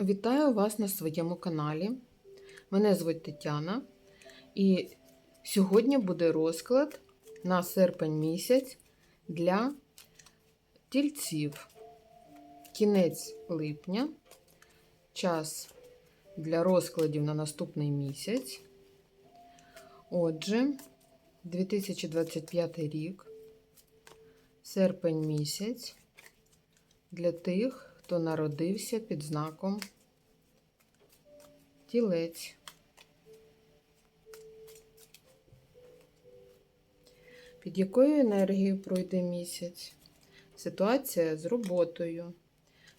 Вітаю вас на своєму каналі. Мене звуть Тетяна, і сьогодні буде розклад на серпень місяць для тільців. Кінець липня, час для розкладів на наступний місяць. Отже, 2025 рік, серпень місяць для тих, хто народився під знаком тілець. Під якою енергією пройде місяць? Ситуація з роботою,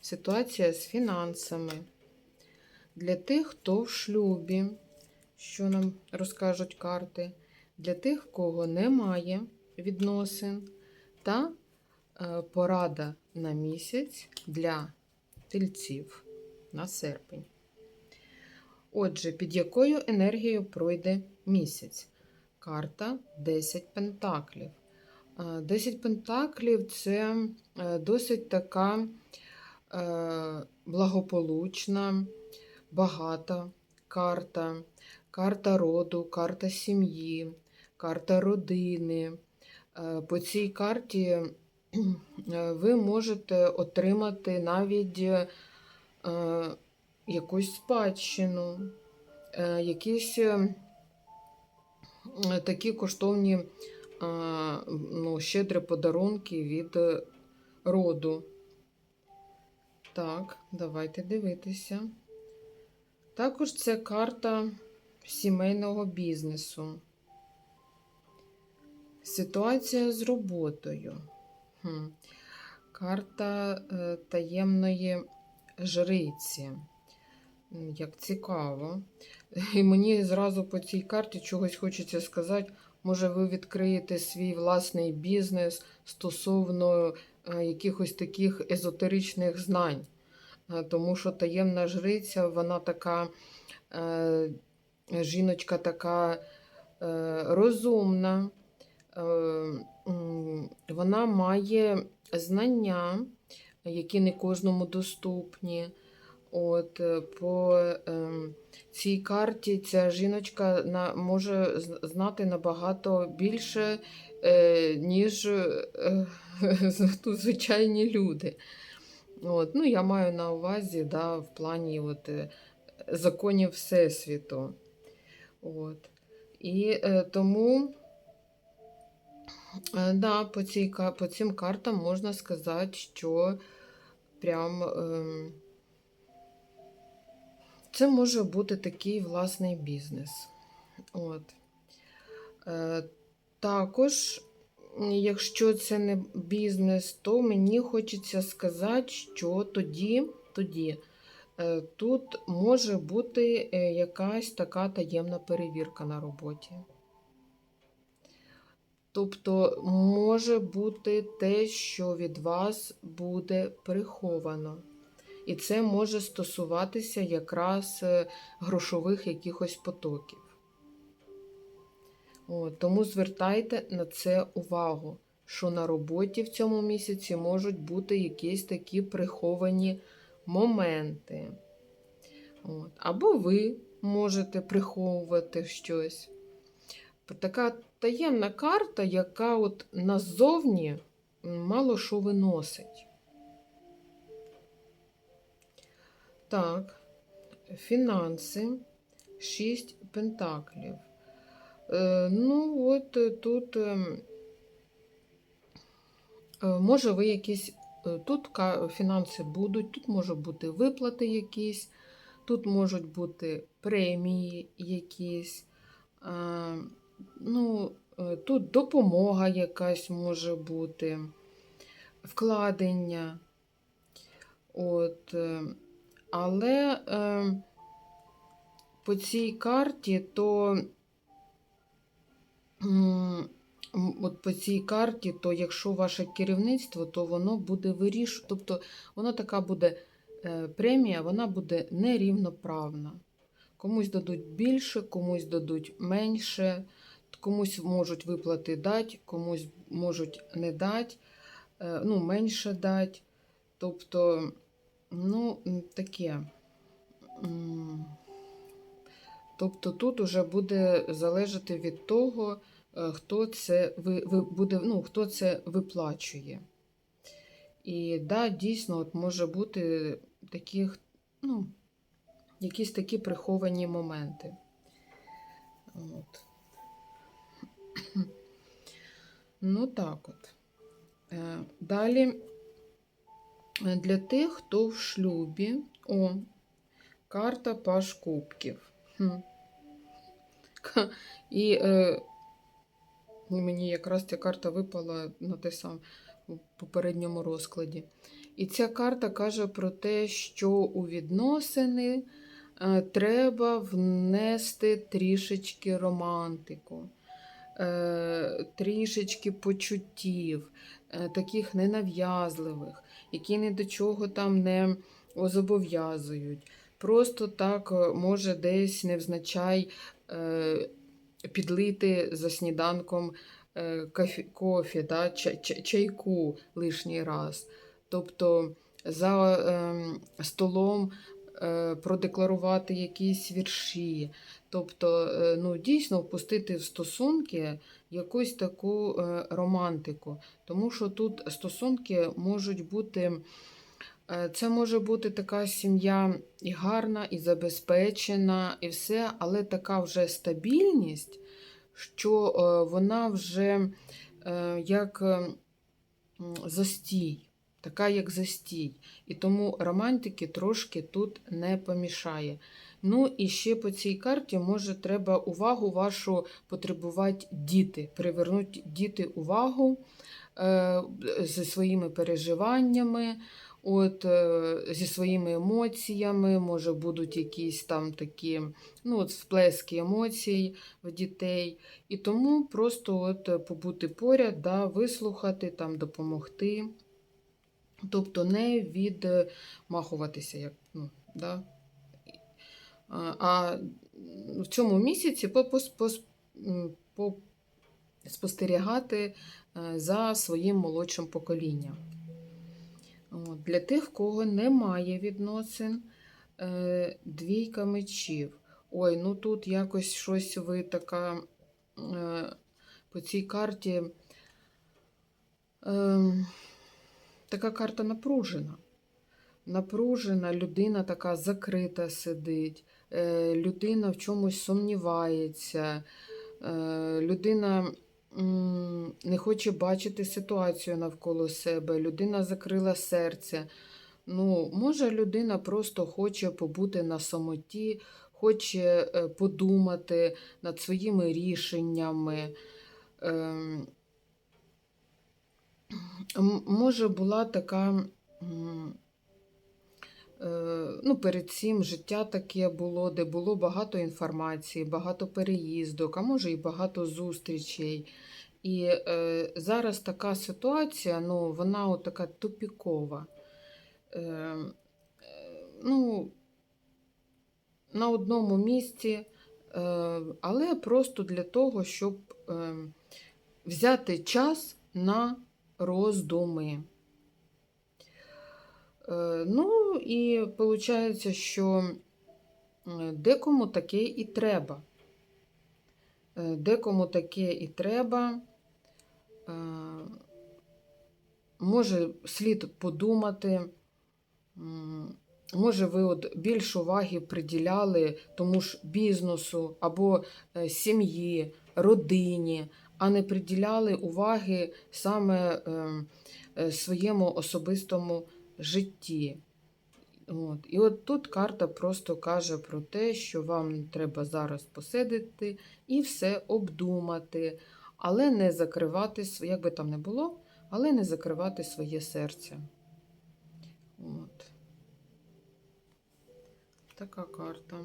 ситуація з фінансами. Для тих, хто в шлюбі, що нам розкажуть карти, для тих, кого немає відносин, та порада на місяць для тельців на серпень. Отже, під якою енергією пройде місяць? Карта 10 пентаклів. Е, 10 пентаклів це е, досить така е, благополучна, багата карта, карта роду, карта сім'ї, карта родини. Е, По цій карті е, ви можете отримати навіть е, якусь спадщину, е, якісь е, такі коштовні е, ну, щедрі подарунки від е, роду. Так, давайте дивитися. Також це карта сімейного бізнесу. Ситуація з роботою. Карта е, таємної жриці. Як цікаво. І мені зразу по цій карті чогось хочеться сказати. Може, ви відкриєте свій власний бізнес стосовно е, якихось таких езотеричних знань. Е, Тому що таємна жриця, вона така жіночка така розумна. Е, Вона має знання, які не кожному доступні. От е, по ем, цій карті ця жіночка може знати набагато більше, е, ніж звичайні люди. От, ну, я маю на увазі да, в плані от, законів Всесвіту. От. І тому да, по, цій, по цим картам можна сказати, що прям. ем, це може бути такий власний бізнес. От. Е, також, якщо це не бізнес, то мені хочеться сказати, що тоді, тоді е, тут може бути е, якась така таємна перевірка на роботі. Тобто може бути те, що від вас буде приховано. І це може стосуватися якраз е, грошових якихось потоків. От, тому звертайте на це увагу, що на роботі в цьому місяці можуть бути якісь такі приховані моменти. От. Або ви можете приховувати щось. Така таємна карта, яка от назовні мало що виносить. Так, фінанси, шість пентаклів. Е, ну, от е, тут ем, е, може ви якісь. е, Тут фінанси будуть, тут можуть бути виплати якісь, тут можуть бути премії якісь. е, ну, е, тут допомога якась може бути, вкладення. От. е, але е, по цій карті, то от по цій карті, то якщо ваше керівництво, то воно буде вирішувати. Тобто воно така буде е, премія, вона буде нерівноправна. Комусь дадуть більше, комусь дадуть менше, комусь можуть виплати дати, комусь можуть не дати, е, ну, менше дати. Тобто, ну, таке. тобто тут уже буде залежати від того, е, хто це ви, ви, буде, ну, хто це виплачує. І да, дійсно, от може бути таких, ну, якісь такі приховані моменти. От. Ну, так от. Е, Далі е, для тих, хто в шлюбі, о, карта Паш Кубків. Хм. І е, мені якраз ця карта випала на те саме у попередньому розкладі. І ця карта каже про те, що у відносини е, треба внести трішечки романтику, трішечки почуттів, е, таких ненав'язливих, які ні до чого там не зобов'язують. Просто так е, може десь невзначай е, підлити за сніданком е, кофі, да, ча- ча- чайку лишній раз. Тобто за ем, столом е, продекларувати якісь вірші. Тобто, е, ну, дійсно впустити в стосунки якусь таку е, романтику. Тому що тут стосунки можуть бути. Е, Це може бути така сім'я і гарна, і забезпечена, і все, але така вже стабільність, що е, вона вже е, як е, застій, така як застій. І тому романтики трошки тут не помішає. Ну і ще по цій карті може треба увагу вашу потребувати діти, привернути діти увагу е, зі своїми переживаннями. От, е, зі своїми емоціями, може, будуть якісь там такі ну, от сплески емоцій в дітей. І тому просто от побути поряд, да, вислухати, там, допомогти. Тобто не відмахуватися. Як, ну, да. А в цьому місяці по, по, по, по, спостерігати е, за своїм молодшим поколінням. Для тих, кого немає відносин, е, двійка мечів. Ой, ну тут якось щось ви така е, по цій карті. Така карта напружена. Напружена, людина така закрита сидить, е, людина в чомусь сумнівається, е, людина не хоче бачити ситуацію навколо себе, людина закрила серце. Ну, може, людина просто хоче побути на самоті, хоче е, подумати над своїми рішеннями. Може, була така. Е, Ну, перед цим життя таке було, де було багато інформації, багато переїздок, а може і багато зустрічей. І е, зараз така ситуація, ну, вона от така тупікова. Е, ну, на одному місці, е, але просто для того, щоб е, взяти час на роздуми. Е, Ну, і виходить, що е, декому таке і треба. Е, Декому таке і треба. Може, слід подумати, може, ви от більш уваги приділяли тому ж бізнесу або сім'ї, родині, а не приділяли уваги саме е, е, своєму особистому житті. От. І от тут карта просто каже про те, що вам треба зараз посидити і все обдумати, але не закривати, як би там не було, але не закривати своє серце. От. Така карта.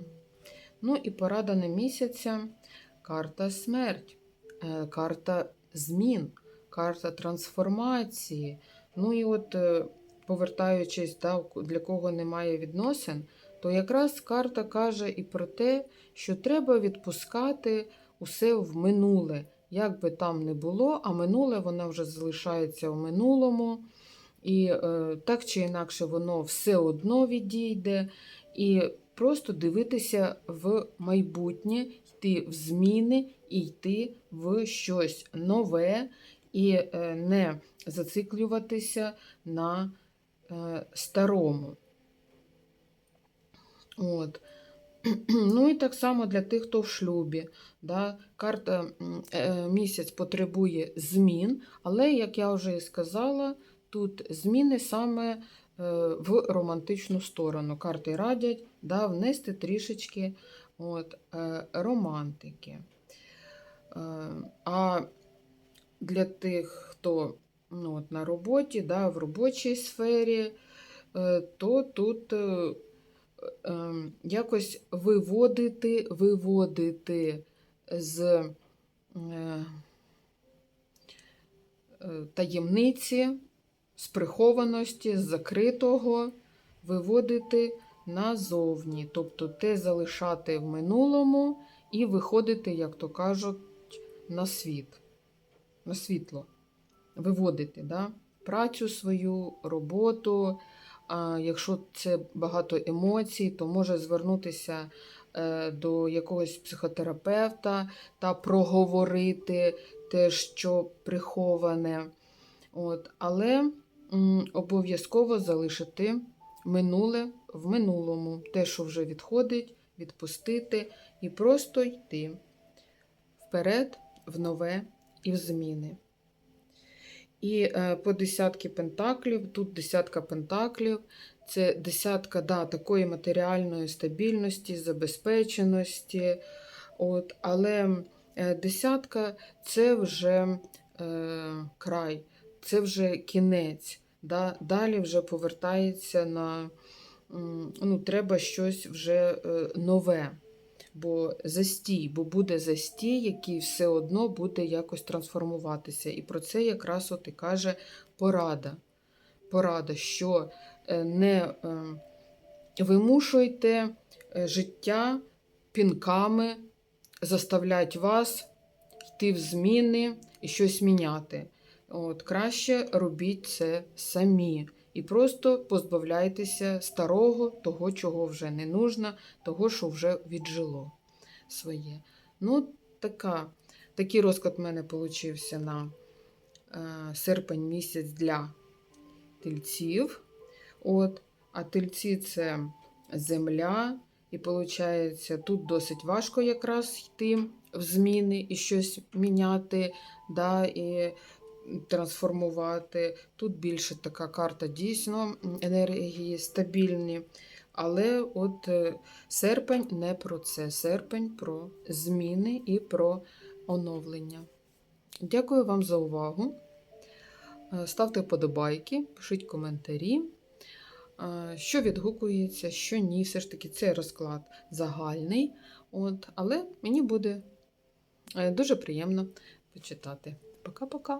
Ну і порада на місяця. Карта смерть, карта змін, карта трансформації. Ну і от, е, повертаючись, да, для кого немає відносин, то якраз карта каже і про те, що треба відпускати усе в минуле. Як би там не було, а минуле воно вже залишається в минулому. І е, так чи інакше воно все одно відійде. І просто дивитися в майбутнє, йти в зміни і йти в щось нове, і е, не зациклюватися на е, старому. От. Ну і так само для тих, хто в шлюбі. Да? Карта е, місяць потребує змін, але, як я вже і сказала, тут зміни саме в романтичну сторону. Карти радять да, внести трішечки от, е, романтики. Е, А для тих, хто ну, от, на роботі, да, в робочій сфері, е, то тут якось виводити, виводити з таємниці, з прихованості, з закритого, виводити назовні. Тобто те залишати в минулому і виходити, як то кажуть, на світ, на світло. Виводити да? працю свою, роботу. А якщо це багато емоцій, то може звернутися е, до якогось психотерапевта та проговорити те, що приховане. От, але обов'язково залишити минуле в минулому, те, що вже відходить, відпустити і просто йти вперед, в нове і в зміни. І е, по десятки пентаклів, тут десятка пентаклів, це десятка да, такої матеріальної стабільності, забезпеченості. От, але е, десятка це вже е, край, це вже кінець. Да? Далі вже повертається на ну, треба щось вже е, нове. Бо застій, бо буде застій, який все одно буде якось трансформуватися. І про це якраз от і каже порада. Порада, що е, не е, вимушуйте життя пінками, заставлять вас йти в зміни і щось міняти. От, Краще робіть це самі. І просто позбавляйтеся старого, того, чого вже не нужно, того, що вже віджило своє. Ну, така, такий розклад в мене получився на е, серпень місяць для тельців. От, а тельці це земля. І виходить, тут досить важко якраз йти в зміни і щось міняти. да, і трансформувати. Тут більше така карта дійсно енергії стабільні. Але от е, серпень не про це. Серпень про зміни і про оновлення. Дякую вам за увагу. Е, Ставте вподобайки, пишіть коментарі. Е, Що відгукується, що ні. Все ж таки, це розклад загальний. От, Але мені буде дуже приємно почитати. Пока-пока!